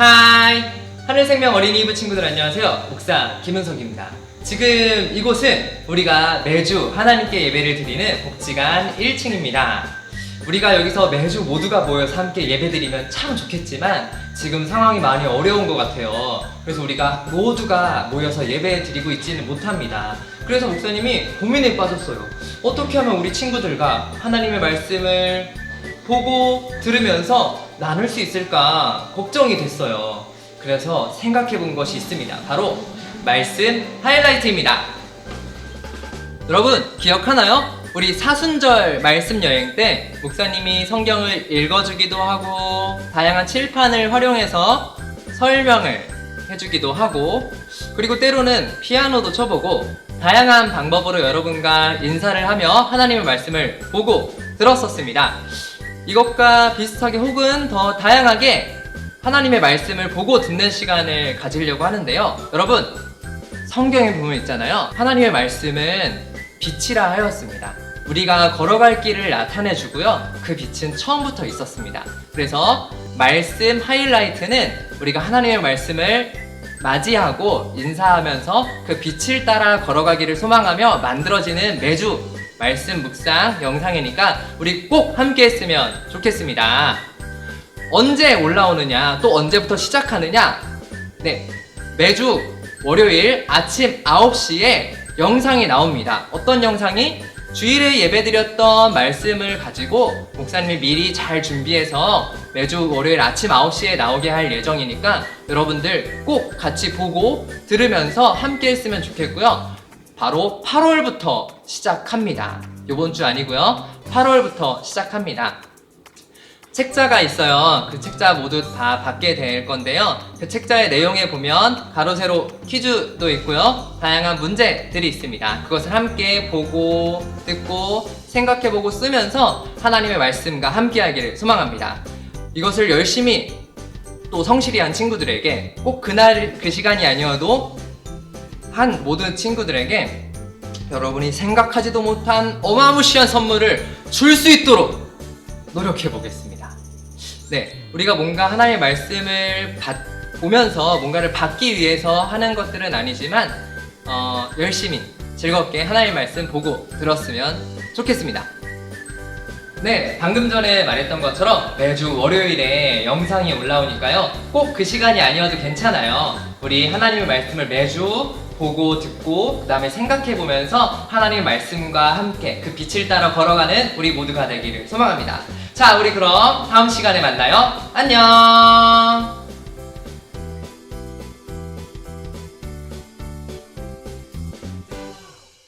하이! 하늘생명 어린이부 친구들 안녕하세요. 목사 김은석입니다. 지금 이곳은 우리가 매주 하나님께 예배를 드리는 복지관 1층입니다. 우리가 여기서 매주 모두가 모여서 함께 예배드리면 참 좋겠지만 지금 상황이 많이 어려운 것 같아요. 그래서 우리가 모두가 모여서 예배 드리고 있지는 못합니다. 그래서 목사님이 고민에 빠졌어요. 어떻게 하면 우리 친구들과 하나님의 말씀을 보고 들으면서 나눌 수 있을까 걱정이 됐어요. 그래서 생각해 본 것이 있습니다. 바로 말씀 하이라이트입니다. 여러분 기억하나요? 우리 사순절 말씀 여행 때 목사님이 성경을 읽어주기도 하고 다양한 칠판을 활용해서 설명을 해주기도 하고 그리고 때로는 피아노도 쳐보고 다양한 방법으로 여러분과 인사를 하며 하나님의 말씀을 보고 들었었습니다. 이것과 비슷하게 혹은 더 다양하게 하나님의 말씀을 보고 듣는 시간을 가지려고 하는데요. 여러분, 성경에 보면 있잖아요. 하나님의 말씀은 빛이라 하였습니다. 우리가 걸어갈 길을 나타내 주고요. 그 빛은 처음부터 있었습니다. 그래서 말씀 하이라이트는 우리가 하나님의 말씀을 맞이하고 인사하면서 그 빛을 따라 걸어가기를 소망하며 만들어지는 매주 말씀 묵상 영상이니까 우리 꼭 함께 했으면 좋겠습니다. 언제 올라오느냐, 또 언제부터 시작하느냐? 네, 매주 월요일 아침 9시에 영상이 나옵니다. 어떤 영상이? 주일에 예배드렸던 말씀을 가지고 목사님이 미리 잘 준비해서 매주 월요일 아침 9시에 나오게 할 예정이니까 여러분들 꼭 같이 보고 들으면서 함께 했으면 좋겠고요. 바로 8월부터 시작합니다. 요번 주 아니고요. 8월부터 시작합니다. 책자가 있어요. 그 책자 모두 다 받게 될 건데요. 그 책자의 내용에 보면 가로 세로 퀴즈도 있고요. 다양한 문제들이 있습니다. 그것을 함께 보고 듣고 생각해보고 쓰면서 하나님의 말씀과 함께하기를 소망합니다. 이것을 열심히 또 성실히 한 친구들에게 꼭 그날 그 시간이 아니어도 한 모든 친구들에게 여러분이 생각하지도 못한 어마무시한 선물을 줄 수 있도록 노력해 보겠습니다. 네, 우리가 뭔가 하나님의 말씀을 받, 보면서 뭔가를 받기 위해서 하는 것들은 아니지만 어, 열심히 즐겁게 하나님의 말씀 보고 들었으면 좋겠습니다. 네, 방금 전에 말했던 것처럼 매주 월요일에 영상이 올라오니까요. 꼭 그 시간이 아니어도 괜찮아요. 우리 하나님의 말씀을 매주 보고 듣고 그다음에 생각해 보면서 하나님의 말씀과 함께 그 빛을 따라 걸어가는 우리 모두가 되기를 소망합니다. 자, 우리 그럼 다음 시간에 만나요. 안녕.